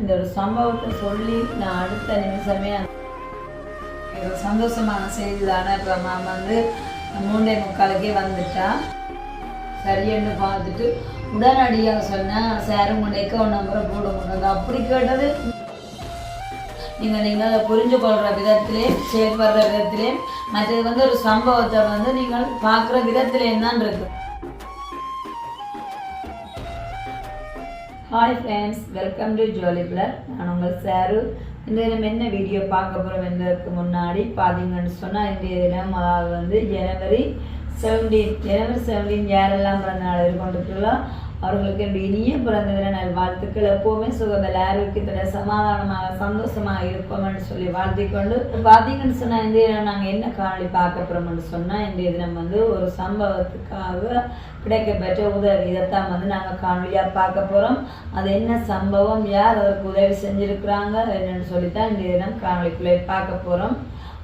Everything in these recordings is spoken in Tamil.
இந்த ஒரு சம்பவத்தை சொல்லி நான் அடுத்த நிமிஷமே ஒரு சந்தோஷமான செய்தி தானே இப்போ மேம் வந்து மூண்டை முக்காலுக்கே வந்துட்டா. சரியன்னு பார்த்துட்டு உடனடியாக சொன்னேன் சேரும் கொண்டு அக்கௌண்ட் நம்பரை போட முடியாது அப்படி கேட்டது. நீங்கள் நீங்கள் அதை புரிஞ்சு கொள்கிற விதத்திலே செயல்படுற விதத்திலே மற்றது வந்து ஒரு சம்பவத்தை வந்து நீங்கள் பார்க்குற விதத்திலே தான் இருக்கு. ஹாய் ஃப்ரெண்ட்ஸ் வெல்கம் டு ஜோலி பிளர் நான் உங்கள் சாரு. இந்த தினம் என்ன வீடியோ பார்க்க போகிறோம் என்பதற்கு முன்னாடி பார்த்தீங்கன்னு சொன்னால் இன்றைய தினம் அதாவது வந்து ஜனவரி செவன்டீன் ஜனவரி செவன்டீன் யாரெல்லாம் பிறந்த நாள் இருக்கொண்டிருக்கிறோ அவர்களுக்கு என்னுடைய இனிய பிறந்த தின நல் வாழ்த்துக்கள். எப்போவுமே சுகபல ஆரோக்கியத்தோட சமாதானமாக சந்தோஷமாக இருப்போம்னு சொல்லி வாழ்த்திக்கொண்டு பார்த்தீங்கன்னு சொன்னால் இந்த தினம் நாங்கள் என்ன காணொளி பார்க்க போகிறோம்னு சொன்னால் இன்றைய தினம் வந்து ஒரு சம்பவத்துக்காக கிடைக்கப்பெற்ற உதவி. இதைத்தான் வந்து நாங்கள் காணொலியாக பார்க்க போகிறோம் அது என்ன சம்பவம்? யார் அதற்கு உதவி செஞ்சுருக்குறாங்க? என்னன்னு சொல்லித்தான் இன்றைய தினம் காணொலிக்குள்ளே பார்க்க போகிறோம்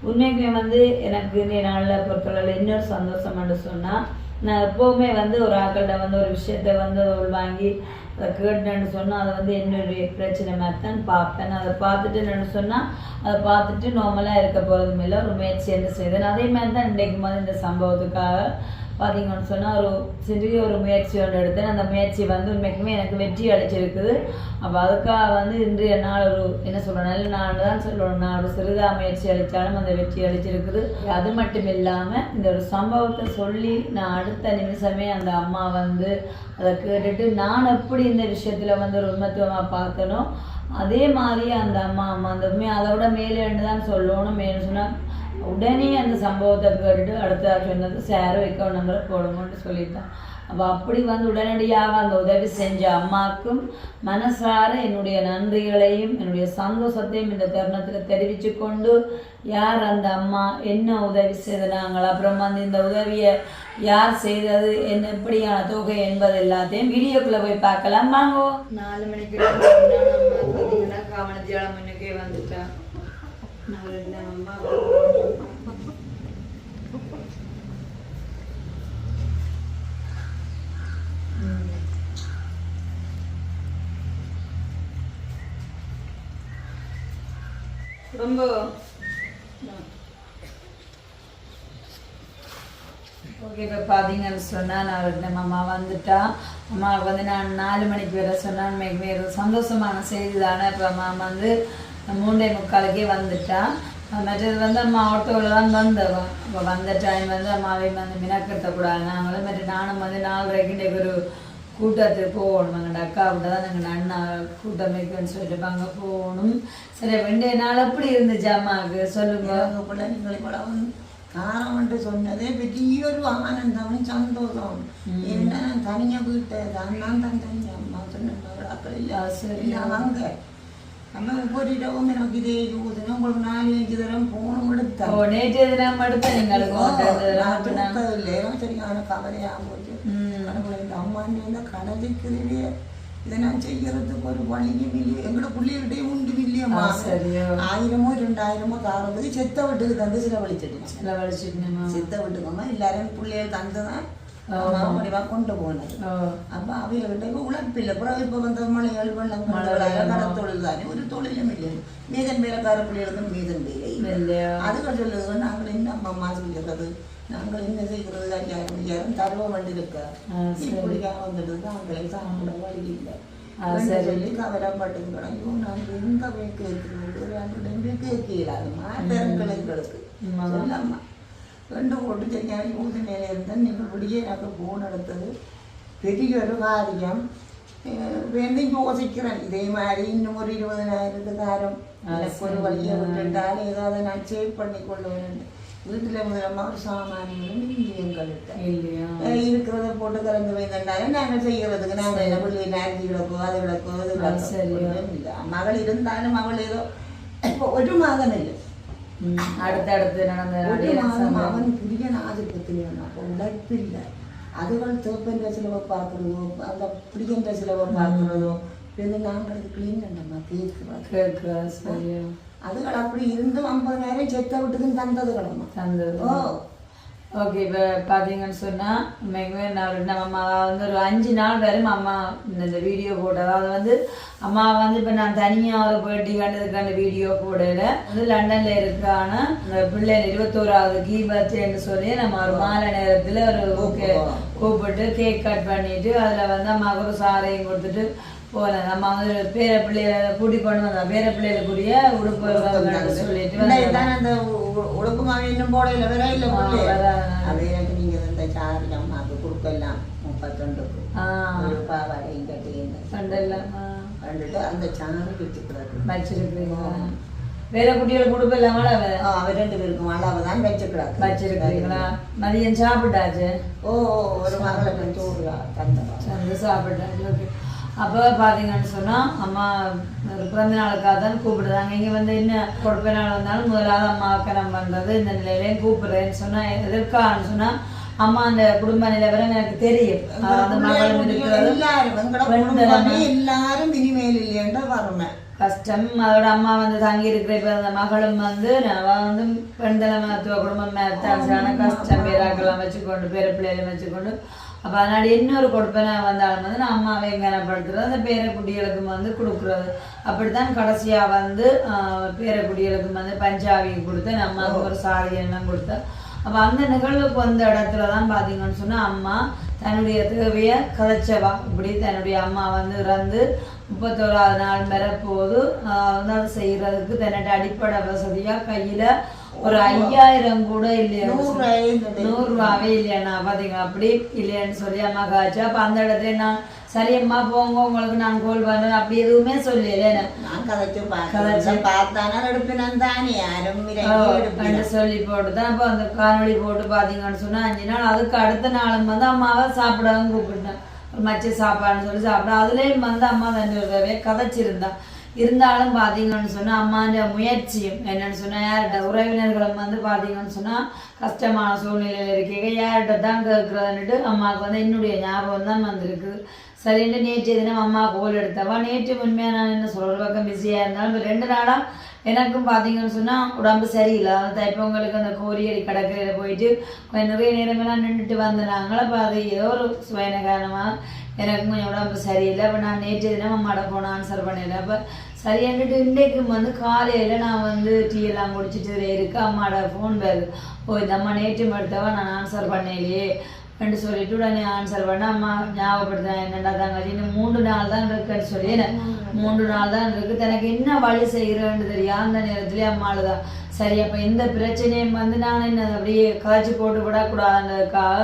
உண்மைக்குமே வந்து எனக்கு இன்றைய நாளில் பொறுத்தளவில் இன்னொரு சந்தோஷம்னு சொன்னால் நான் எப்போவுமே வந்து ஒரு ஆக்கள்கிட்ட வந்து ஒரு விஷயத்த வந்து அதை உள்வாங்கி அதை கேட்டேன்னு சொன்னால் அதை வந்து என்னுடைய பிரச்சனை மாதிரி தான் பார்ப்பேன். அதை பார்த்துட்டு என்னென்னு சொன்னால் அதை பார்த்துட்டு நார்மலாக இருக்க போகிறதும் இல்லை ஒரு முயற்சி என்ன செய்தேன். அதே மாதிரி தான் இன்றைக்கு மாதிரி இந்த சம்பவத்துக்காக பார்த்தீங்கன்னு சொன்னால் ஒரு சிறிய ஒரு முயற்சி ஒன்று எடுத்தேன். அந்த முயற்சி வந்து உண்மைக்குமே எனக்கு வெற்றி அளிச்சிருக்குது. அப்போ அதுக்காக வந்து இன்றைய நாள் ஒரு என்ன சொல்கிறேன் நல்ல நாள் தான் சொல்லணும் நான் ஒரு சிறிதா முயற்சி அளித்தாலும் அந்த வெற்றி அளிச்சிருக்குது. அது மட்டும் இல்லாமல் இந்த ஒரு சம்பவத்தை சொல்லி நான் அடுத்த நிமிஷமே அந்த அம்மா வந்து அதை கேட்டுட்டு நான் எப்படி இந்த விஷயத்தில் வந்து ஒரு உண்மத்துவமாக பார்த்தனோ அதே மாதிரி அந்த அம்மா அம்மா அந்த உண்மை அதை விட மேலே தான் சொல்லணும். மேலே சொன்னால் உடனே அந்த சம்பவத்தை கேட்டுட்டு அடுத்த சொன்னது சேர அக்கௌண்ட் நம்பரை போடுங்கன்னு சொல்லியிருந்தேன் அப்போ அப்படி வந்து உடனடியாக அந்த உதவி செஞ்ச அம்மாவுக்கும் மனசார என்னுடைய நன்றிகளையும் என்னுடைய சந்தோஷத்தையும் இந்த தருணத்தில் தெரிவித்து கொண்டு யார் அந்த அம்மா என்ன உதவி செய்தாங்கள் அப்புறம் வந்து இந்த உதவியை யார் செய்தது என்ன எப்படியான தொகை என்பது எல்லாத்தையும் வீடியோக்குள்ளே போய் பார்க்கலாம் வாங்கோ நாலு மணிக்கு பார்த்தீங்கன்னா காமனத்தியால முன்னுக்கே வந்துட்டேன் நான் அம்மா ரொம்ப ஓகே இப்போ பார்த்தீங்கன்னு சொன்னால் நான் நம்ம அம்மா வந்துட்டா. அம்மாவுக்கு வந்து நான் நாலு மணிக்கு வர சொன்னான் மிக ஒரு சந்தோஷமான செய்தி தானே. இப்போ அம்மா வந்து மூன்றே முக்காலுக்கே வந்துட்டா. மற்றது வந்து அம்மா ஆட்டோவில் தான் வந்தவன் இப்போ வந்த டைம் வந்து அம்மாவையும் வந்து மினக்கத்தக்கூடாது நாங்களும் மற்ற நானும் வந்து நாலரைக்கு இன்றைக்கு ஒரு கூட்டத்துக்கு போகணும் எங்கள் அக்கா விட தான் நாங்கள் அண்ணா கூட்டம் வைக்கணும்னு சொல்லிட்டு அங்கே போகணும் சரி ரெண்டே நாள் எப்படி இருந்துச்சு அம்மாவுக்கு சொல்லுங்க கூட வந்து காரம் என்று சொன்னதே பெரிய ஒரு ஆனந்தம் சந்தோஷம் ஏன்னா நான் தனியா வீட்டை தான் நான் தான் தனியா அம்மா சொன்ன அப்படி இல்லை. இல்லை வாங்க நம்ம ஒவ்வொரு இடமும் எனக்கு இதே யூதுனா உங்களுக்கு நாலு அஞ்சு தரம் போனும் எடுத்தேன் நேற்று தினம் அடுத்த எங்களுக்கு சரியான கவலையா போச்சு அம்மா இந்த கடலுக்குரிய இதை நான் செய்யறதுக்கு ஒரு வழியும் இல்லை எங்களோட பிள்ளைகிட்டே உண்டு இல்லையம்மா. ஆயிரமோ ரெண்டாயிரமோ தாரது செத்த வீட்டுக்கு தந்து செலவழிச்சிடுச்சு. செலவழிச்சிட்டுமா செத்த வீட்டுக்கம்மா எல்லாரும் பிள்ளைகள் தந்துதான் முடிவா கொண்டு போனது அப்ப அவைகிட்ட இப்ப உழைப்பில்லை அப்புறம் இப்ப வந்த மலைகள் வெள்ளங்கள் கடத்தொழில் தானே ஒரு தொழிலும் இல்லை மீதன் வேலைக்கார பிள்ளைகளுக்கும் மீதன் வேலை அதுகள் சொல்லுது நாங்கள் என்ன அம்மா சொல்லுறது நாங்கள் என்ன செய்கிறது ஐயாயிரம் ஐயாயிரம் தருவ வண்டி இருக்க இப்படிக்காக வந்துட்டு நாங்களே சாப்பிட வழி இல்லை சொல்லி கவலைப்பட்டு கிடக்கும் நாங்கள் எங்க போய் கேட்கிறோம் ஒரு ரெண்டு கேட்கலாது மாட்டேன்கள் எங்களுக்கு சொல்லம்மா ரெண்டு போட்டு சரியான யூது நிலையில் நீங்கள் இப்படியே எனக்கு போன் எடுத்தது. பெரிய ஒரு காரியம். அஹ் வேணும் யோசிக்கிறேன். இதே மாதிரி இன்னும் ஒரு இருபதனாயிரத்துக்காரம் எனக்கு ஒரு வழியை விட்டுட்டால் ஏதாவது நான் சேவ் பண்ணி கொள்ளுவேன். வீட்டில் முதலமா ஒரு சாமானியங்களும் இந்தியங்கள்கிட்ட இல்லையா? இருக்கிறத போட்டு கலந்து வைத்தாலும் நாங்கள் செய்யறதுக்கு? நாங்கள் என்ன பிள்ளை? நாரிஜி விளக்கோ அது விளக்கோ அது அடுத்தடுத்து நடந்த. அவன் புரிய ஆதிக்கத்தில் அப்போ உழைப்பு இல்லை அதுகள் தேப்பன்ற சிலவை பார்க்குறதோ அந்த பிடிக்கின்ற சிலவை பார்க்குறதோ வந்து நாங்கள் க்ளீன் பண்ணமா சரியா அதுகள் அப்படி இருந்தும் ஐம்பதாயிரம் செத்த வீட்டுக்கும் தந்தது கிடமா தந்தது ஓ ஓகே இப்போ பார்த்தீங்கன்னு சொன்னால் உண்மைக்குமே நான் நம்ம அம்மா வந்து ஒரு அஞ்சு நாள் வரையும் அம்மா இந்த வீடியோ போட்டு அதாவது வந்து அம்மா வந்து இப்போ நான் தனியாக ஒரு பேட்டி கண்டதுக்கான வீடியோ போடல. வந்து லண்டனில் இருக்கான பிள்ளை இருபத்தோராவது கீ பர்த்டேன்னு சொல்லி நம்ம ஒரு மாலை நேரத்தில் ஒரு ஓகே கூப்பிட்டு கேக் கட் பண்ணிட்டு அதில் வந்து அம்மாவுக்கு ஒரு சாரையும் கொடுத்துட்டு போகல நம்ம வந்து பேர பிள்ளைகளை கூட்டி கொண்டு வந்தோம் பேர பிள்ளைகளுக்குரிய உடுப்பு சொல்லிட்டு அந்த மாவி இன்னும் போடையில வர இல்ல. அது எனக்கு நீங்க இந்த சார்ஜ் அம்மாவுக்கு கொடுக்கலாம் முப்பத்தொண்டுக்கு ஒரு பாவாடையும் ஆ. கண்டுட்டு அந்த சாறு வச்சுக்கிறாரு வச்சிருக்கிறீங்களா வேற குட்டிகளுக்கு கொடுப்ப இல்லாமல் அவ அவர் ரெண்டு பேருக்கும் அளவு தான் வச்சுக்கிறாரு வச்சிருக்கிறீங்களா மதியம் சாப்பிட்டாச்சு ஓ ஒரு மகளுக்கு சோறு தந்தவா வந்து சாப்பிட்டாச்சு ஓகே அப்போ பார்த்தீங்கன்னு சொன்னால் அம்மா ஒரு பிறந்த நாளுக்காக தான் கூப்பிடுறாங்க. இங்கே வந்து என்ன கொடுப்ப நாள் வந்தாலும் முதலாவது அம்மாவுக்கு நம்ம பண்ணுறது இந்த நிலையிலேயும் கூப்பிடுறேன்னு சொன்னால் எதற்கான்னு சொன்னால் அம்மா அந்த குடும்ப நிலவரம் எனக்கு தெரியும். அந்த மகளும் இருக்கிறது. எல்லாரும் இனிமேல் இல்லையன்ற வறுமை. கஷ்டம். அதோட அம்மா வந்து தங்கி இருக்கிற இப்ப அந்த மகளும் வந்து அவ வந்து பெண்தள மருத்துவ குடும்பம் மேத்தான கஷ்டம். பேராக்கெல்லாம் வச்சுக்கொண்டு பேர பிள்ளைகளை வச்சுக்கொண்டு அப்போ அதனால இன்னொரு கொடுப்பனை வந்தாலும் வந்து நான் அம்மாவை எங்கனப்படுத்துறது அந்த பேர குட்டிகளுக்கும் வந்து கொடுக்குறது. அப்படித்தான் கடைசியா வந்து ஆஹ், பேர குட்டிகளுக்கும் வந்து பஞ்சாபி கொடுத்து அம்மாவுக்கு ஒரு சாரி எல்லாம் கொடுத்தேன். அப்போ அந்த நிகழ்வுக்கு வந்த இடத்துல தான் பார்த்தீங்கன்னு சொன்னால் அம்மா தன்னுடைய தேவையை கதைச்சவா? இப்படி தன்னுடைய அம்மா வந்து இறந்து முப்பத்தோராவது நாள் வரப்போது வந்து அதை செய்கிறதுக்கு தன்னுடைய அடிப்படை வசதியாக கையில் ஒரு ஐயாயிரம் கூட இல்லையா? நூறு ரூபாவே இல்லையாண்ணா பார்த்தீங்களா அப்படி இல்லையான்னு சொல்லி அம்மா காய்ச்சி அப்போ அந்த இடத்துல நான் சரி அம்மா போங்க உங்களுக்கு நான் கோல் பண்ணுறேன் அப்படி எதுவுமே சொல்லல சொல்லி போட்டு தான்? அப்போ அந்த காணொளி போட்டு பார்த்தீங்கன்னு சொன்னால் அஞ்சு நாள் அதுக்கு அடுத்த நாளும் வந்து அம்மாவை சாப்பிடவும் கூப்பிட்டேன் மச்ச சாப்பாடுன்னு சொல்லி சாப்பிட அதுலேயும் வந்து அம்மா தண்ணி ஒரு தடவை கதைச்சிருந்தா. இருந்தாலும் பார்த்தீங்கன்னு சொன்னால் அம்மாண்ட முயற்சியும் என்னன்னு சொன்னால் யார்கிட்ட உறவினர்களும் வந்து பார்த்தீங்கன்னு சொன்னால் கஷ்டமான சூழ்நிலையில் இருக்கீங்க. யார்கிட்ட தான் கேட்குறதுன்ட்டு அம்மாவுக்கு வந்து என்னுடைய ஞாபகம் தான் வந்திருக்கு. சரின்ட்டு நேற்று தினம் அம்மா கோல் எடுத்தவா? நேற்று உண்மையாக நான் என்ன சொல்கிற பக்கம் பிஸியாக இருந்தாலும் ரெண்டு நாளாக எனக்கும் பார்த்தீங்கன்னு சொன்னால் உடம்பு சரியில்லை அந்த தைப்பொங்கலுக்கு அந்த கோரியடி கடற்கரையில் போயிட்டு கொஞ்சம் நிறைய நேரமெல்லாம் நின்றுட்டு வந்துடுறாங்களா அப்போ அது ஏதோ ஒரு சுவைன காரணமாக எனக்கு கொஞ்சம் உடம்பு சரியில்லை. அப்போ நான் நேற்று தினம் அம்மாட போன ஆன்சர் பண்ணல அப்போ சரியாண்டுட்டு இன்றைக்கு வந்து காலையில் நான் வந்து டீ எல்லாம் குடிச்சிட்டு இருக்கு. அம்மாட ஃபோன் வருது ஓ இந்த அம்மா நேற்று எடுத்தவா நான் ஆன்சர் பண்ணலையே என்று சொல்லிட்டு உடனே ஆன்சர் பண்ண அம்மா ஞாபகப்படுத்துறேன். என்னடா தாங்க இன்னும் மூன்று நாள் தான் இருக்குன்னு சொல்லி மூன்று நாள் தான் இருக்கு. தனக்கு என்ன வழி செய்கிறேன்னு தெரியும் அந்த நேரத்துலேயே அம்மாளுதான் சரி அப்போ இந்த பிரச்சனையும் வந்து நான் என்ன அப்படியே காய்ச்சி போட்டு விடக்கூடாதுன்றதுக்காக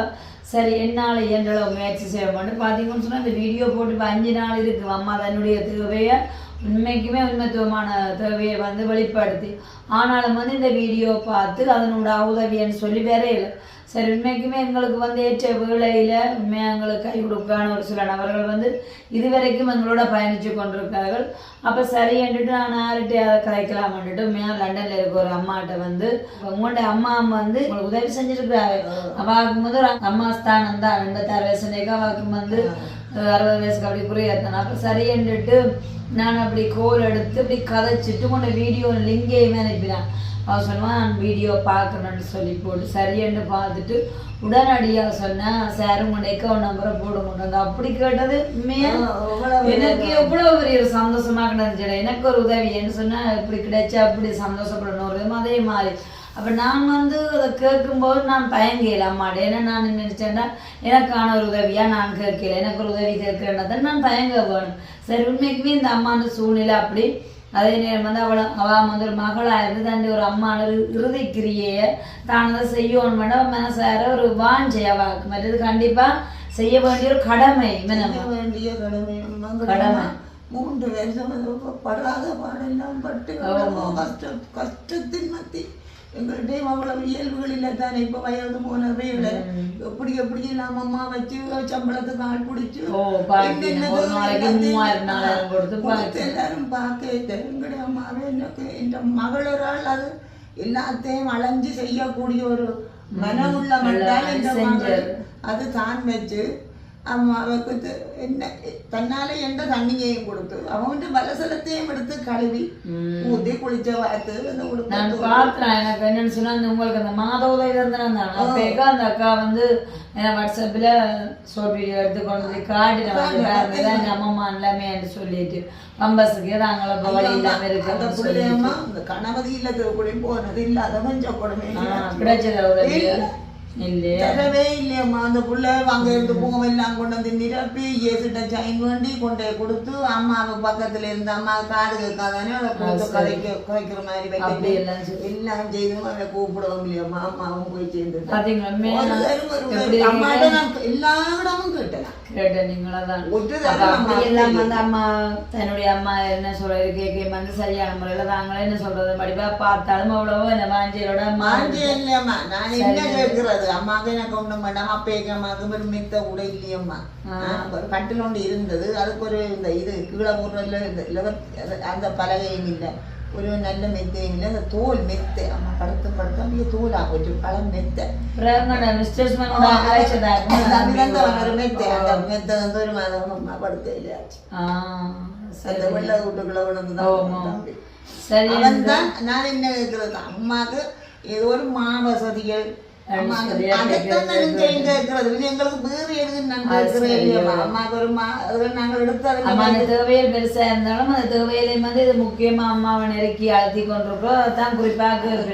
சரி என்னால் இயன்றளவு முயற்சி செய்ய பார்த்தீங்கன்னு சொன்னால் இந்த வீடியோ போட்டு இப்போ அஞ்சு நாள் இருக்கு. அம்மா தன்னுடைய தேவையை உண்மைக்குமே உண்மைத்துவமான தேவையை வந்து வெளிப்படுத்தி ஆனாலும் வந்து இந்த வீடியோ பார்த்து அதனோட உதவின்னு சொல்லி வேற இல்லை. சரி உண்மைக்குமே எங்களுக்கு வந்து ஏற்ற வேளையில் உண்மையாக எங்களுக்கு கை கொடுக்கான ஒரு சில நபர்கள் வந்து இதுவரைக்கும் எங்களோட பயணித்து கொண்டிருக்கார்கள் அப்போ சரி என்றுட்டு நான் யார்கிட்ட அதை கதைக்கலாம்னுட்டு உண்மையாக லண்டனில் இருக்க ஒரு அம்மாட்ட வந்து உங்களுடைய அம்மா வந்து உங்களுக்கு உதவி செஞ்சிருக்கிறாரு. அவாவுக்கு முதல் அம்மா ஸ்தானம் தான். எண்பத்தாறு வயசு நேக்கு அவாவுக்கு வந்து அறுபது வயசுக்கு அப்படி புரியாதான் அப்போ சரி என்றுட்டு நான் அப்படி கோல் எடுத்து இப்படி கதைச்சிட்டு கொண்ட வீடியோ லிங்கேயுமே அனுப்பினேன். அவன் சொன்னான் நான் வீடியோ பார்க்கணும்னு சொல்லி போட்டு சரியென்று பார்த்துட்டு உடனடியாக சொன்னேன் சார் உங்களோட அக்கௌண்ட் நம்பரை போட மாட்டோம் அப்படி கேட்டது எனக்கு எவ்வளவு பெரிய ஒரு சந்தோஷமா கிடந்துச்சு எனக்கு ஒரு உதவின்னு சொன்னா இப்படி கிடைச்சா அப்படி சந்தோஷப்படணும். ஒரு அதே மாதிரி. அப்ப நான் வந்து அதை கேட்கும்போது நான் தயங்கல அம்மாட ஏன்னா நான் நினைச்சேன்னா எனக்கான ஒரு உதவியா நான் கேட்கல. எனக்கு ஒரு உதவி கேட்கிறேன்னா நான் தயங்க வேணும். சரி உண்மைக்குமே இந்த அம்மான சூழ்நிலை அப்படி அதே நேரம் வந்து அவளை அவள் வந்து ஒரு மகளாக இருந்து தண்டி ஒரு அம்மான இறுதி கிரியையை தான் அதை செய்யணும் மனசார ஒரு வாஞ்சை அவாக்கு மற்றது கண்டிப்பா செய்ய வேண்டிய ஒரு கடமை வேண்டிய கடமை. கடமை. மூன்று வருஷம் படாத பாடெல்லாம் பட்டு கஷ்ட கஷ்டத்தின் மத்தி எங்கள்கிட்டயும் அவ்வளவு இயல்புகள் இல்லை தானே இப்போ வயது போன வேலை எப்படி எப்படி எல்லாம் அம்மா வச்சு சம்பளத்துக்கு ஆள் பிடிச்சு எல்லாரும் பார்க்க எங்களுடைய அம்மாவே எனக்கு இந்த மகளொராள் அது எல்லாத்தையும் அலைஞ்சு செய்யக்கூடிய ஒரு மனமுள்ள மண்டால் இந்த மகள். அது தான் வச்சு അമ്മാവക്ക് ഇത് എന്നെ തന്നാലെ എന്റെ തണ്ണിയെയും കൊടുത്തു അവന്റെ വലസലത്തെയും എടുത്ത് കഴുകി ഊതി കുളിച്ച ഭാഗത്ത് എന്ന് കൊടുത്തു நான் பார்த்தேன் எனக்கு என்னன்னு சொன்னா இந்த உங்களுக்கு அந்த மாதோதய இருந்தேன் அப்பேக்கா அந்த அக்கா வந்து என்ன வாட்ஸ்அப்ல ஷார்ட் வீடியோ எடுத்து கொண்டு வந்து காட்டின வந்து பாருங்க இதான் எங்க அம்மா எல்லாமே சொல்லிட்டு பம்பஸுக்கு நாங்கள இப்ப வழி இல்லாம அந்த இருக்கு பிள்ளையம்மா இந்த கணபதி இல்லத்துக்கு கூட போனது இல்லாதவன் சொப்படமே கிடைச்சத உதவி இல்லையா தரவே இல்லையம்மா அந்த புள்ள அங்க இருந்து பூவெல்லாம் கொண்டு வந்து நிரப்பி ஏசிட்ட சைன் வேண்டி கொண்டு கொடுத்து அம்மாவை பக்கத்துல இருந்து அம்மா காது கேட்காதானே அதை கொடுத்து கதைக்க குறைக்கிற மாதிரி அப்படி வைக்க எல்லாம் சொல்லி எல்லாம் செய்து அவளை கூப்பிடவும் இல்லையம்மா அம்மாவும் போய் சேர்ந்து. அம்மாட்ட நான் எல்லா இடமும் கேட்டேன் கேட்டேன் நீங்களதான் எல்லாம் வந்து அம்மா தன்னுடைய அம்மா என்ன சொல்றது கேட்க வந்து சரியான முறையில தாங்களே என்ன சொல்றது படிப்பா பார்த்தாலும் அவ்வளவோ இந்த மாஞ்சியலோட அம்மா மாஞ்சி இல்லையம்மா நான் என்ன கேட்கிறது அம்மாவுக்கு எனக்கு ஒண்ணும் வேண்டாம். அப்பேக்கு அம்மாவுக்கு ஒரு மித்த கூட இல்லையம்மா ஒரு கட்டில் ஒன்று இருந்தது. அதுக்கு ஒரு இந்த இது கீழே போடுறதுல இந்த அந்த பலகையும் இல்லை. ஒரு நல்ல மெத்தையும் இல்லை. அந்த தோல் மெத்தை. அம்மா படுத்து படுத்து அப்படியே தோலா போச்சு பழம் மெத்தை. ஒரு மெத்தை. அந்த மெத்தை வந்து ஒரு மாதம் அம்மா படுத்த இல்லையாச்சு அந்த வெள்ள வீட்டுக்குள்ள சரி அவன் தான் நான் என்ன கேட்கறது அம்மாக்கு ஏதோ ஒரு மா வசதிகள் பெருசா இருந்தாலும் அந்த தேவையிலையும் வந்து இது முக்கியமா அம்மாவை நெருக்கி அழுத்தி கொண்டிருக்கோம் தான் கேட்கறது.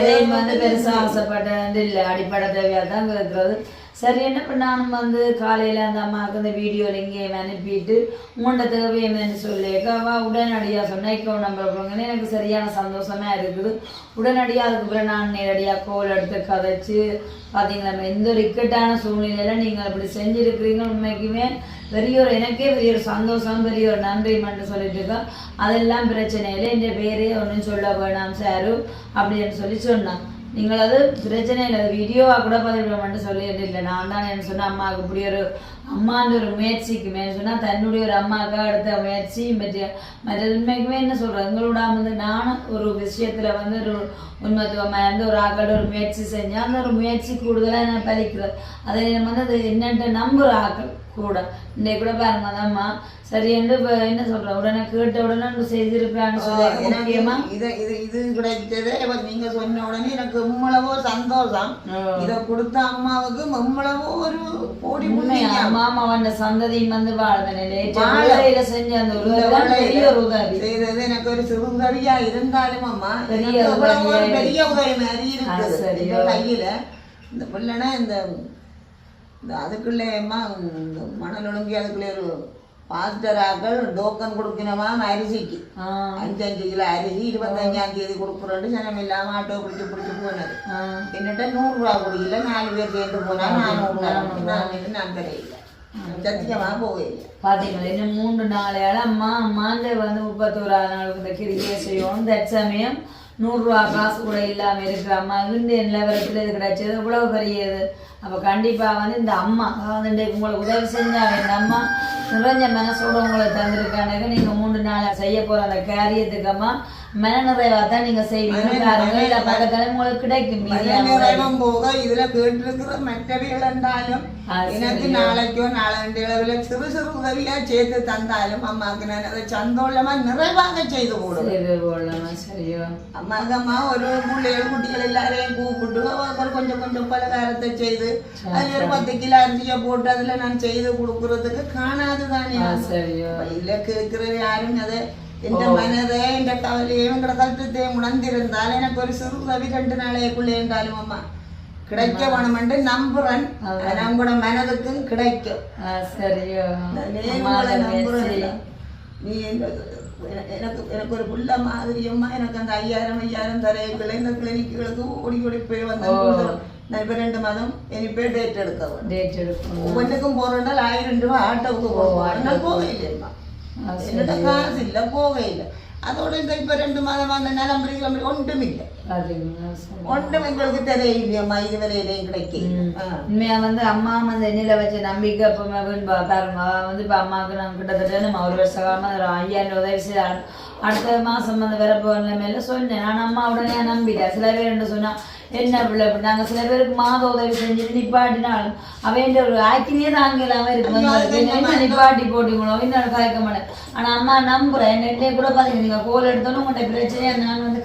எதையும் வந்து பெருசா ஆசைப்பட்டது இல்லை அடிப்படை தேவையா தான் கேட்கறது. சரி என்ன பண்ணானும் வந்து காலையில் அந்த அம்மாவுக்கு அந்த வீடியோல இங்கேயும் அனுப்பிட்டு உங்கள்கிட்ட தேவை என்னன்னு சொல்லி அவ உடனடியாக சொன்னேன் இப்போ நம்புறவங்கன்னு எனக்கு சரியான சந்தோஷமாக இருக்குது. உடனடியாக அதுக்கப்புறம் நான் நேரடியாக கோல் எடுத்து கதைச்சு பார்த்தீங்களா எந்த ஒரு இக்கட்டான சூழ்நிலையில் நீங்கள் அப்படி செஞ்சுருக்கிறீங்க உண்மைக்குமே பெரிய ஒரு எனக்கே பெரிய ஒரு சந்தோஷம் பெரிய ஒரு நன்றி மட்டும் சொல்லிட்டு இருக்கேன் அதெல்லாம் பிரச்சனை இல்லை என் பேரே ஒன்றும் சொல்ல வேணாம் சாரு அப்படின்னு சொல்லி சொன்னான். நீங்கள் அது பிரச்சனை இல்லை வீடியோவாக கூட பதிவிட மட்டும் சொல்லிட்டு இல்லை. நான் தான் என்ன சொன்னேன் அம்மாவுக்கு இப்படி ஒரு அம்மான்ற ஒரு முயற்சிக்கு மேலே சொன்னால் தன்னுடைய ஒரு அம்மாவுக்காக எடுத்த முயற்சி மற்ற மற்ற உண்மைக்குமே என்ன சொல்கிறேன் எங்களோட வந்து நானும் ஒரு விஷயத்தில் வந்து ஒரு உண்மத்துவமாக இருந்து ஒரு ஆக்களோட ஒரு முயற்சி செஞ்சேன் அந்த ஒரு முயற்சி கூடுதலாக நான் பலிக்கிறது. அதை நம்ம வந்து அது என்னன்ட்டு நம்புகிற ஆக்கள் கூட. இன்னைக்கு கூட பாருங்க அந்த அம்மா சரி என்று இப்போ என்ன சொல்கிறேன் உடனே கேட்ட உடனே செய்திருப்பான்னு சொல்லி எனக்கு முக்கியமாக இது இது இது கிடைச்சதே இப்ப நீங்க சொன்ன உடனே எனக்கு எவ்வளவோ சந்தோஷம். இதை கொடுத்த அம்மாவுக்கு எவ்வளவோ ஒரு கோடி புண்ணியம். மாமா அவன் சந்ததியும் வந்து வாழ்ந்தன வாழ. வேலையில செஞ்ச அந்த பெரிய ஒரு உதவி. செய்தது எனக்கு ஒரு உதவியா இருந்தாலும் அம்மா பெரிய உதவி மாதிரி இருக்குது கையில இந்த பிள்ளைனா இந்த அதுக்குள்ளேயம்மா மணல் ஒழுங்கி அதுக்குள்ளே ஒரு பாஸ்டராக்கள் டோக்கன் கொடுக்கணுமா அரிசிக்கு. அஞ்சு அஞ்சு கிலோ அரிசி இருபத்தஞ்சாம் தேதி கொடுக்குறோன்னு ஜனம் இல்லாம ஆட்டோ பிடிச்சி பிடிச்சி போனது. என்னட்ட நூறுரூவா குடிக்கல நாலு பேர் சேர்ந்து போனா நானூறு தரணும் நான் வந்து நான் தரையில்லை சத்தியமா போகல பாத்தீங்களா இன்னும் மூன்று நாளையால் அம்மா அம்மாந்த வந்து முப்பத்தோராது நாளுக்கு இந்த கிரியை செய்யணும் தற்சமயம் நூறுரூவா காசு கூட இல்லாமல் இருக்கிற அம்மா இந்த நிலவரத்துல இது கிடைச்சது இவ்வளவு பெரியது. அப்போ கண்டிப்பாக வந்து இந்த அம்மா அதாவது இன்றைக்கு உங்களுக்கு உதவி செஞ்சாங்க இந்த அம்மா நிறைஞ்ச மனசோட உங்களை தந்திருக்காங்க. நீங்கள் மூன்று நாளாக செய்ய போற அந்த காரியத்துக்கு அம்மா மன நிறைவா தான் நீங்க செய்வீங்க பாருங்க. இல்ல. பக்கத்துல உங்களுக்கு கிடைக்கும். மீதியான உதவி. நிறைவம் போக இதுல கேட்டிருக்கிற மற்றவைகள் என்றாலும் எனக்கு நாளைக்கோ நாளண்டு அளவுல சிறு சிறு உதவியா சேர்த்து தந்தாலும் அம்மாவுக்கு நான் அதை சந்தோஷமா நிறைவாக செய்து போடுவேன். சரியோ. அம்மாவுக்கு அம்மா ஒரு பிள்ளைகள் குட்டிகள் எல்லாரையும் கூப்பிட்டு அவங்க கொஞ்சம் கொஞ்சம் பலகாரத்தை செய்து அதுல ஒரு பத்து கிலோ அரிசியை போட்டு அதுல நான் செய்து கொடுக்கறதுக்கு காணாது தானே சரியோ. இதுல கேட்கிற யாரும் அதை എന്റെ മനതേ എന്റെ കവലയും എന്റെ തത്വത്തെയും ഉണർന്നിരുന്നാൽ എനക്ക് ഒരു ചെറുതവി രണ്ടു നാളേക്കുള്ള ഉണ്ടാലും അമ്മ கிடைக்க வேணுமென்று நம்புறேன். நம்மட மனதுக்கும் கிடைக்கும். சரியோ. நம்புறேன் நீ எனக்கு எனக்கு ஒரு புள்ள மாதிரியம்மா எனக்கு அந்த ஐயாயிரம் ஐயாயிரம் தரையக்குள்ள இந்த கிளினிக்குகளுக்கு ஓடி ஓடி போய் வந்தேன் நான் இப்போ ரெண்டு மாதம். இனி போய் டேட் எடுக்க டேட் எடுக்கணும். ஒவ்வொன்றுக்கும் போகிறோம்னால் ஆயிரம் ரூபாய் ஆட்டோவுக்கு போவோம் போக இல்லைம்மா என்னோட காசு இல்லை போக இல்லை அதோட இந்த இப்ப ரெண்டு மாதம் அந்த நிலம்பரி கிளம்பி ஒன்றும் இல்லை. ஒன்றும் எங்களுக்கு தெரியலையம்மா இதுவரையிலையும் கிடைக்கல ஆ. உண்மையா வந்து அம்மா வந்து என்னில வச்ச நம்பிக்கை எப்பவுமே வீண் பா- பாருங்க வந்து இப்ப அம்மாவுக்கு நான் கிட்டத்தட்ட நம்ம ஒரு வருஷ காலமா ஒரு ஐயாயிரம் உதவி செய்ய அடுத்த மாசம் வந்து வரப்போ நிலைமையில சொன்னேன் நான் அம்மா உடனே நம்பிட்டேன் சில பேர் என்ன சொன்னா என்ன பிள்ளை இப்படி? நாங்க சில பேருக்கு மாத உதவி செஞ்சுட்டு நிப்பாட்டினாலும் அவன் ஒரு ஆக்கினே தாங்க இல்லாம இருக்கு என்ன நிப்பாட்டி போட்டுக்கணும்? இன்னொரு கதைக்க மாட்டேன் ஆனா அம்மா நம்புறேன். என்ன கூட பாத்தீங்க நீங்க கோல் எடுத்தோன்னு உங்கள்கிட்ட பிரச்சனையா நான் வந்து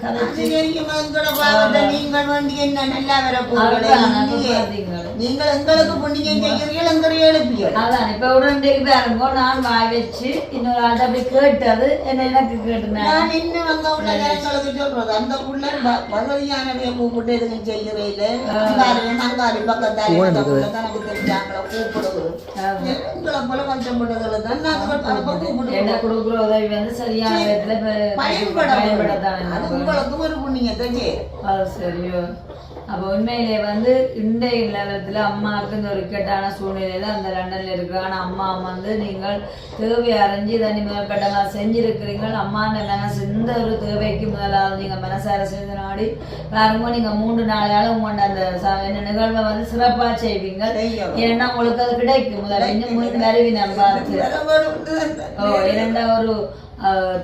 பாவத்தை நீங்கள் வேண்டி என்ன நல்லா வர அதுதான் நான் போகிறீங்க பாத்தீங்களா நீங்கள் எங்களுக்கு புண்ணியம் செய்கிறீர்கள் எங்களை எழுப்பியல் அதான். இப்ப உடனே பாருங்க நான் வாய் வச்சு இன்னொரு ஆள்கிட்ட அப்படி கேட்டது. என்ன எனக்கு கேட்டுனேன் நான் இன்னும் அங்க உள்ள ஜனங்களுக்கு சொல்றது. அந்த உள்ள வசதியானவைய கூப்பிட்டு எதுவும் செய்கிறீங்களே மங்காரி பக்கத்தாரி தனக்கு தெரிஞ்சாங்கள போல தான் நாங்கள் கூப்பிடுவோம் என்ன கொடுக்குற உதவி வந்து சரியான விதத்துல இப்ப பயன்பட பயன்படத்தானே அது உங்களுக்கு ஒரு புண்ணியத்தை அது சரியோ அப்போ உண்மையிலே வந்து இன்றைய நிலவரத்தில் அம்மாவுக்கு இந்த ஒரு இக்கட்டான சூழ்நிலையில அந்த லண்டன்ல இருக்கு. ஆனா அம்மா வந்து நீங்கள் தேவை அறிஞ்சு தனி முதற்கட்டமாக செஞ்சிருக்கிறீங்க அம்மாண்ட மனசு இந்த ஒரு தேவைக்கு முதலாவது நீங்க மனசார செய்து நாடி பாருங்க நீங்க மூன்று நாளால உங்களோட அந்த என்ன நிகழ்வை வந்து சிறப்பா செய்வீங்க. ஏன்னா உங்களுக்கு அது கிடைக்கும். முதல்ல இன்னும் மூணு வருவி நம்ம. ஓ இரண்டா ஒரு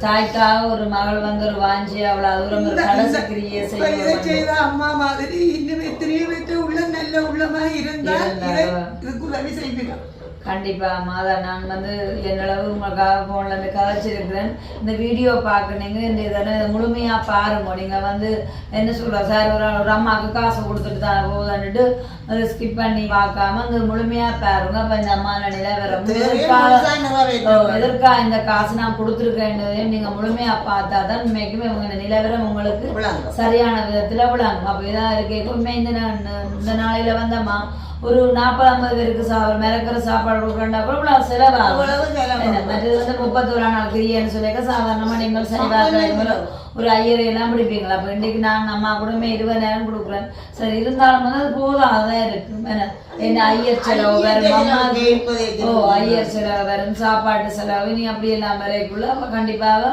தாய்க்காக ஒரு மகள் வந்து ஒரு வாஞ்சி அவ்வளவு தூரம் ஒரு கடைசி கிரியை இப்ப இதை செய்ய செய்த அம்மா மாதிரி இன்னும் எத்தனையோ பேற்று உள்ள நல்ல உள்ளமா இருந்தா இருந்தா. இதை இதுக்கு உதவி செய்வீங்க கண்டிப்பா மாதா நான் வந்து என்னளவு உங்களுக்காக போன்ல இருந்து கதைச்சிருக்கிறேன். இந்த வீடியோ பார்க்குறீங்க இந்த இதெல்லாம் இதை முழுமையா பாருங்க. நீங்க வந்து என்ன சொல்ற சார் ஒரு ஒரு அம்மாவுக்கு காசு கொடுத்துட்டு தான் போதான்ட்டு அதை ஸ்கிப் பண்ணி பார்க்காம இந்த முழுமையா பாருங்க. அப்ப இந்த அம்மா நிலவரம் நிறைவேற்றணும். எதற்கா இந்த காசு நான் கொடுத்துருக்கேன்றதையும் நீங்க முழுமையா பார்த்தா தான் உண்மைக்குமே உங்க நிலவரம் உங்களுக்கு. சரியான விதத்துல விளங்கும். அப்ப இதான் இருக்கு. எப்பவுமே இந்த இந்த நாளையில வந்தம்மா ஒரு நாற்பது ஐம்பது பேருக்கு சாப்பாடு மிரக்கிற சாப்பாடு கொடுக்கறா கூட இவ்வளவு செலவாகும் மற்றது வந்து முப்பத்தோரா நாள் கிரியன்னு சொல்லிக்க சாதாரணமா நீங்கள் செய்வாங்க ஒரு ஐயரை எல்லாம் பிடிப்பீங்களா? அப்ப இன்னைக்கு நான் அம்மா கூடமே இருபதாயிரம் கொடுக்குறேன். சரி இருந்தாலும் வந்து அது போதாதான் இருக்கு. என்ன ஐயர் செலவு வரும் ஓ ஐயர் செலவு வரும் சாப்பாட்டு செலவு நீ அப்படி எல்லாம் வரைக்குள்ள கண்டிப்பாக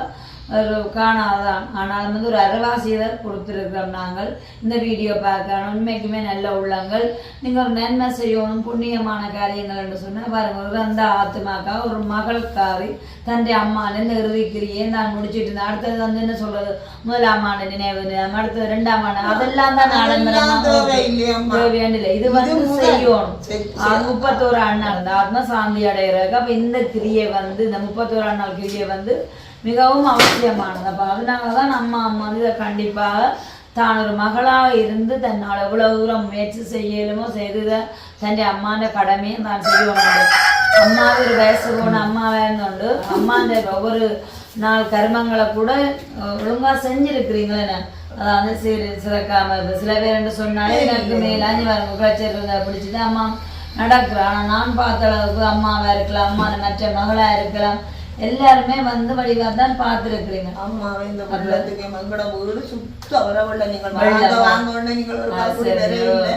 காணாதான். ஆனாலும் வந்து ஒரு அரைவாசியை கொடுத்துருக்கிறோம் நாங்கள். இந்த வீடியோ பார்க்கணும் உண்மைக்குமே நல்ல உள்ளங்கள். நீங்கள் ஒரு நன்மை செய்யணும் புண்ணியமான காரியங்கள் என்று சொன்னால் பாருங்க ஒரு அந்த ஆத்துமாக்கா ஒரு மகளுக்காரி தன்னுடைய அம்மான்னு இந்த இறுதிக்கிரியை நான் முடிச்சிட்டு இருந்தேன்? அடுத்தது வந்து என்ன சொல்றது? முதலாம் ஆண்டு நினைவு அடுத்தது ரெண்டாம் ஆண்டு. அதெல்லாம் தான். தேவையாண்டில்லை இது வந்து. செய்யணும். முப்பத்தோரு நாள் இந்த ஆத்ம சாந்தி அடைகிறதுக்கு அப்ப இந்த கிரியை வந்து இந்த முப்பத்தோரு நாள் கிரியை வந்து மிகவும் அவசியமானது. அப்போ அதனால தான் நம்ம அம்மா வந்து இதை கண்டிப்பாக தான் ஒரு மகளாக இருந்து தன்னால் எவ்வளோ தூரம் முயற்சி செய்யலுமோ செய்து தன் அம்மாண்ட கடமையும் தான் செய்வோம் அம்மா ஒரு வயசு போன அம்மாவாக இருந்தோண்டு அம்மாண்ட ஒவ்வொரு நாள் கருமங்களை கூட ஒழுங்காக செஞ்சுருக்கிறீங்களே அதாவது சிறு சிறக்காம இப்ப சில பேர் என்று சொன்னாலே எனக்கு மேலாஞ்சி வர பிரச்சனை பிடிச்சிட்டு அம்மா நடக்கிறேன் ஆனால் நான் பார்த்த அளவுக்கு அம்மாவாக இருக்கலாம் அம்மா மற்ற மகளாக இருக்கலாம். எல்லாருமே வந்து வடிவா தான் பார்த்துருக்கிறீங்க அம்மா இந்த வெள்ளத்துக்கு எங்கட வீடு சுத்த வரவில்லை நீங்கள். வாங்க உடனே நீங்கள் ஒரு ஆ, காப்பி சரி. வரவே இல்லை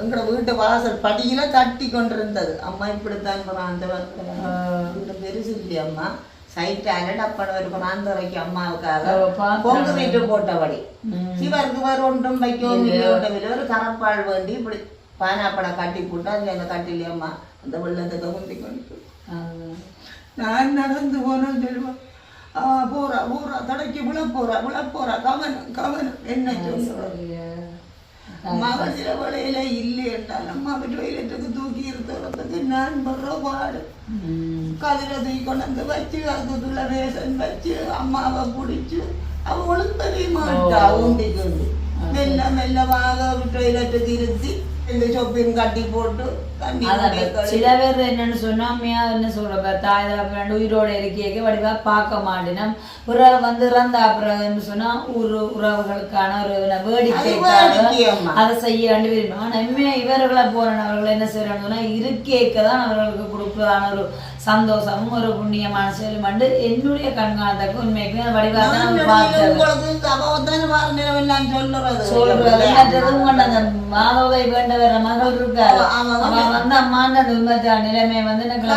எங்கட வீட்டு வாசல் படியில தட்டி கொண்டிருந்தது. அம்மா இப்படித்தான் அந்த பெருசு இல்லையா அம்மா. சைட்டால டப்பன ஒரு பிராந்தரைக்கு அம்மாவுக்காக ஓ, பார்த்தேன். பொங்கு வீட்டு போட்டபடி. சிவருக்கு வேறு ஒன்றும் வைக்கவும் இல்லையோட்டவில்லை ஒரு கரப்பால் வேண்டி இப்படி பானாப்படம் கட்டி போட்டு அது அந்த கட்டிலே அம்மா அந்த வெள்ளத்தை முந்தி கொண்டு. நான் நடந்து போனேன் சொல்லுவேன் ஆ, போறா போறா தடைக்கு விழ போறா விழ போறா கவனம் கவனம். என்ன சொல்லுவேன் சரியா. மகள் சில வேலையில இல்லை என்றால் அம்மா டொய்லெட்டுக்கு தூக்கி இருக்கிறதுக்கு நான் படுற பாடு. கதிர தூக்கி கொண்டு வச்சு அதுக்குள்ள வேசன் வச்சு அம்மாவை பிடிச்சு அவளும் தெரிய மாட்டா. ஊண்டிக்கொண்டு மெல்ல மெல்ல வாக டொய்லெட்டுக்கு இருத்தி இந்த சொப்பின் கட்டி போட்டு சில பேர் என்னன்னு சொன்னா அம்மையா என்ன சொல்ற தாய் தகப்பன் உயிரோட இருக்கையே வடிவா பார்க்க மாட்டேன் உறவு வந்து இறந்த அப்புறம் சொன்னா ஒரு உறவுகளுக்கான ஒரு வேடிக்கைக்காக வேடிக்கையம்மா. அதை செய்ய வேண்டி விரும்பும் ஆனா இவர்களை போறவர்கள் என்ன செய்யறாங்கன்னா இருக்கேக்க தான் அவர்களுக்கு கொடுப்பதான ஒரு சந்தோஷமும் ஒரு புண்ணியமான செயலும் வந்து என்னுடைய கண்காணத்துக்கு உண்மைக்குமே வடிவா தான் நான் நான் பார்த்தேன் உங்களுக்கு அபவத்தான வாரணிலாம் சொல்லுறது. சொல்றது மற்றதும் மாதவை மகள் இருக்காரு ஆமா, அவ வந்து அம்மாண்ட அந்த உண்மைத்தா நிலைமை வந்து எனக்கு.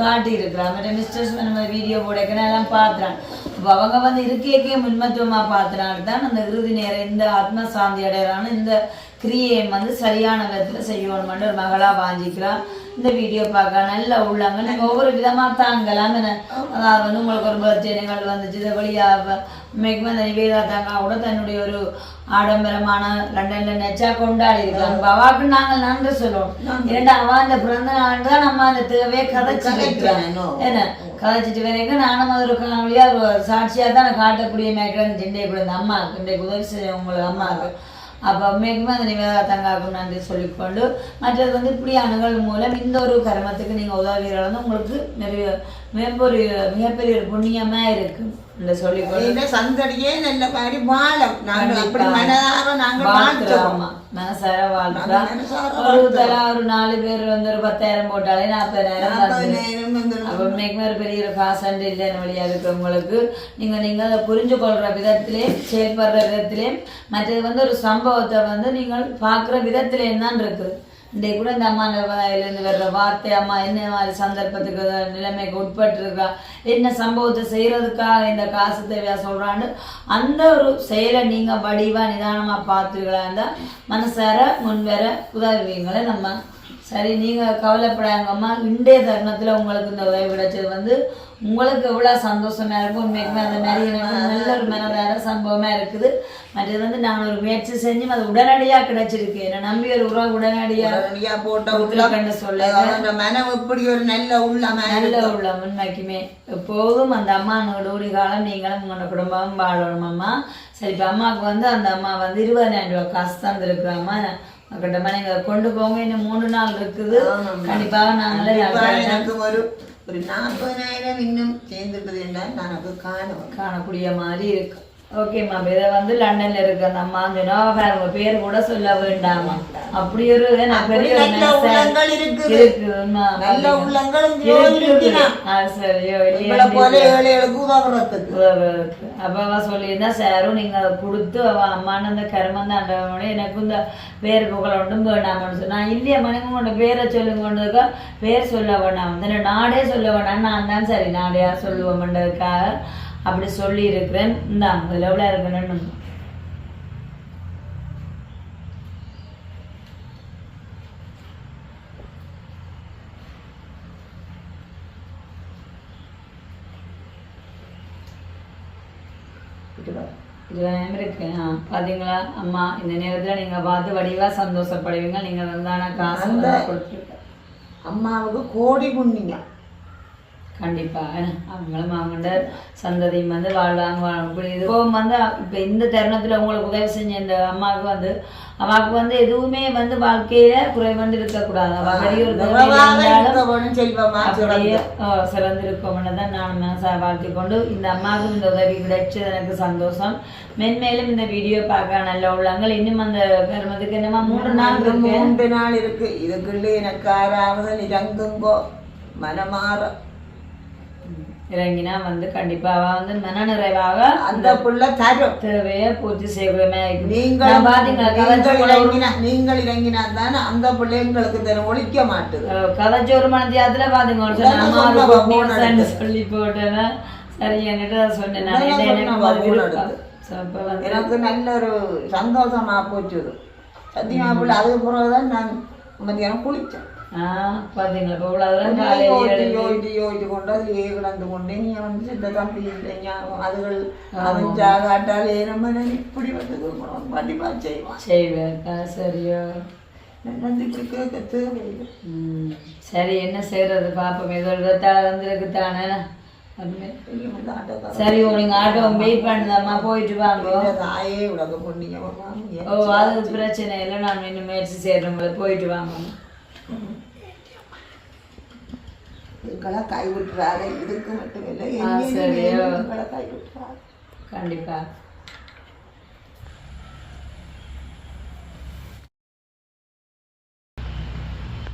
காட்டி இருக்கிறான் மற்ற மிஸ்டர்ஸ் நம்ம வீடியோ போடைக்கணும் எல்லாம் பார்த்துறான். அப்ப அவங்க வந்து இருக்கைக்கே முன்மத்துவமா பார்த்துனால தான் அந்த இறுதி நேரம். இந்த ஆத்ம சாந்தி அடையறான இந்த கிரியை வந்து சரியான விதத்துல செய்யணும்னு ஒரு மகளா வாஞ்சிக்கிறான் இந்த வீடியோ பார்க்க நல்ல உள்ளாங்க. நீங்க ஒவ்வொரு விதமா தாங்கலாம். அதாவது வந்து உங்களுக்கு ஒரு பர்த்டே நிகழ்வு வந்துச்சு. இதை வழியா வ- இன்னைக்கு அந்த நிவேதா தாங்கா கூட தன்னுடைய ஒரு ஆடம்பரமான லண்டன்ல நெச்சா கொண்டாடி இருக்காங்க. அவாக்கு நாங்கள் நன்றி சொல்லுவோம் ஏன்னா அவ அந்த பிறந்த நாள் தான் நம்ம அந்த தேவையை கதைச்சு கதைக்கணும். என்ன? கதைச்சிட்டு வரைக்கும் நானும் அது ஒரு காணொலியா ஒரு சாட்சியா தான் காட்டக்கூடிய மேக்கன் சிண்டை கூட இந்த அம்மாவுக்கு. இன்றைக்கு உதவி செய்ய உங்களுக்கு அம்மாவுக்கு. அப்போ மேற்குமே அந்த நிவேதாத்தங்காக்கும் நன்றி சொல்லிக்கொண்டு மற்றது வந்து இப்படி அணுகல் மூலம் இந்த ஒரு கர்மத்துக்கு நீங்கள் உதவுகிறத உங்களுக்கு நிறைய மிகப்பெரிய மிகப்பெரிய ஒரு புண்ணியமாக இருக்குது இந்த சொல்லிக்கொண்டு இந்த சந்தடியே நல்ல மாதிரி வாழம் நாங்கள் அப்படி மனதார நாங்கள் வாழ்த்துறோம். வாழ்த்துறோம். மனசார வாழ்த்துறோம். மனசார ஒரு நாலு பேர் வந்து ஒரு பத்தாயிரம் போட்டாலே நாற்பதாயிரம். அப்போ பெரிய ஒரு காசண்டு இல்லைன்னு வழியா இருக்கிறவங்களுக்கு நீங்க நீங்க அதை புரிஞ்சு கொள்ற விதத்திலே செயல்படுற விதத்திலே மற்றது வந்து ஒரு சம்பவத்தை வந்து நீங்கள் பார்க்குற விதத்திலே தான் இருக்குது இன்றைக்கு கூட இந்த அம்மா வாயிலேருந்து வர்ற வார்த்தை அம்மா என்ன மாதிரி சந்தர்ப்பத்துக்கு நிலைமைக்கு உட்பட்டிருக்கா? என்ன சம்பவத்தை செய்யறதுக்காக இந்த காசு தேவையா சொல்றான்னு அந்த ஒரு செயலை நீங்க வடிவா நிதானமா பார்த்துருக்கலாம். இருந்தால் மனசார முன்வர உதவுவீங்களே நம்ம. சரி நீங்க கவலைப்படாங்கம்மா இன்றைய தருணத்துல உங்களுக்கு இந்த உதவி கிடைச்சது வந்து உங்களுக்கு எவ்வளவு சந்தோஷமா இருக்கும்? உண்மைக்குமே அந்த மாதிரி எனக்கு நல்ல ஒரு மனதார சம்பவமா இருக்குது. மற்றது வந்து நான் ஒரு முயற்சி செஞ்சும் அது உடனடியா கிடைச்சிருக்கு. என்னை நம்பி ஒரு உறவு உடனடியா உடனடியா போட்ட உள்ளம் உள்ளம் சொல்ல மனம் எப்படி ஒரு நல்ல உள்ளம் நல்ல உள்ள உண்மைக்குமே. எப்போதும் அந்த அம்மா நூறு காலம் நீங்களும் உங்களோட குடும்பமும் வாழணும் அம்மா. சரி இப்போ அம்மாவுக்கு வந்து அந்த அம்மா வந்து இருபதாயிரம் ரூபாய் காசு தந்துருக்குறாம்மா கிட்டமா நீங்க கொண்டு போங்க இன்னும் மூணு நாள் இருக்குது. கண்டிப்பாக நாங்களே எனக்கு ஒரு ஒரு நாற்பதாயிரம் இன்னும் சேர்ந்துருக்குது என்றால் நான் அது காணும் காணக்கூடிய மாதிரி இருக்கும் இருக்கு ஓகேம்மா இதை வந்து லண்டன்ல இருக்கு அந்த அம்மா சொன்னா பாருங்க பேர் கூட சொல்ல வேண்டாமா அப்படி ஒரு நான் பெரிய ஒரு நல்ல மனுஷன். உள்ளங்கள் இருக்குது இருக்குது உண்மை. நல்ல உள்ளங்களும் இருக்குது. இருக்கிறான் ஆ, சரியோ இவளை இல்லையா போல ஏழைகளுக்கு உதவுறதுக்கு உதவுறதுக்கு. அப்ப அவ சொல்லியிருந்தா சாரும் நீங்க கொடுத்து அவ அம்மான அந்த கருமம் தான் எனக்கு இந்த பேர் புகழ் ஒன்றும் வேண்டாம்னு சொன்னா இல்லையா மனைவி உங்களோட பேரை சொல்லுங்கன்றதுக்கா பேர் சொல்ல வேண்டாம் நாடே சொல்ல வேண்டாம் நான் தான் சரி நாடையா சொல்லுவோம்ன்றதுக்காக அப்படி சொல்லி இருக்கிறேன் இந்தாங்க இதுல எவ்வளோ இருக்கணும்னு. இருக்கு. அம்மா இந்த நேரத்துல நீங்க பார்த்து வடிவா சந்தோஷப்படுவீங்க. நீங்க வந்தான காசு கொடுத்துருக்க அம்மாவுக்கு கோடி புண்ணியம். கண்டிப்பா. என்ன, அவங்களும் அவங்களோட சந்ததியும் வந்து வாழ்வாங்க வாழ இப்படி இது இப்போ வந்து இப்ப இந்த தருணத்துல உங்களுக்கு உதவி செஞ்ச இந்த அம்மாவுக்கு வந்து அம்மாவுக்கு வந்து எதுவுமே வந்து வாழ்க்கையில குறைவண்டு இருக்கக்கூடாது அவ அப்படியே சிறந்திருக்கோம்னு தான் நான் மனசா வாழ்த்தி கொண்டு இந்த அம்மாவுக்கு இந்த உதவி கிடைச்சது எனக்கு சந்தோஷம். மென்மேலும் இந்த வீடியோ பார்க்க நல்ல உள்ளங்கள். இன்னும் அந்த கருமத்துக்கு என்னமா மூன்று நாள் இருக்கு. மூன்று நாள் இருக்கு. இதுக்குள்ள எனக்கு ஆறாவது இறங்குங்கோ. மனமாற. இறங்கினா வந்து கண்டிப்பா அவ வந்து மன நிறைவாக அந்த புள்ள தரும். தேவையை பூர்த்தி செய்யக்கூடிய நீங்கள் நான் பாத்தீங்களா நீங்கள் இறங்கினா தானே அந்த பிள்ளைங்களுக்கு தரும் ஒழிக்க மாட்டுது. கதைச்சு ஒரு பாத்தீங்க சொன்னவ phone சொன்ன சொல்லி போட்டேன்னா சரி என்கிட்ட சொன்னேன். எனக்கு நல்ல ஒரு சந்தோஷமா போச்சு. சத்தியமா பிள்ளை அதுக்கு பிறகுதான் நான் மத்தியானம் குளிச்சேன் ஆ, பாத்தீங்களா இப்ப இவ்வளவு தூரம் காலையில யோசிச்சு எழுந்து யோசிச்சு யோசிச்சு கொண்டு அது ஏ கிடந்து கொண்டு நீ வந்து சித்த தம்பி இல்லை அதுகள் அவன் ஜாகாட்டால் நம்ம இப்படி வந்து கண்டிப்பா செய்வான் செய்வேன் சரியோ. சரி என்ன செய்யறது பாப்போம் ஏதோ விதத்தால வந்திருக்கு தானே. சரி நீங்க ஆட்டோ வெயிட் பண்ணுதாம்மா போயிட்டு வாங்க ஓ அது பிரச்சனை இல்லை நான் இன்னும் முயற்சி செய்யறேன் போயிட்டு வாங்க இதுக்கெல்லாம் கை விட்டுறாரு இதுக்கு மட்டும் இல்லை ஆ, சரி. எங்கேயும்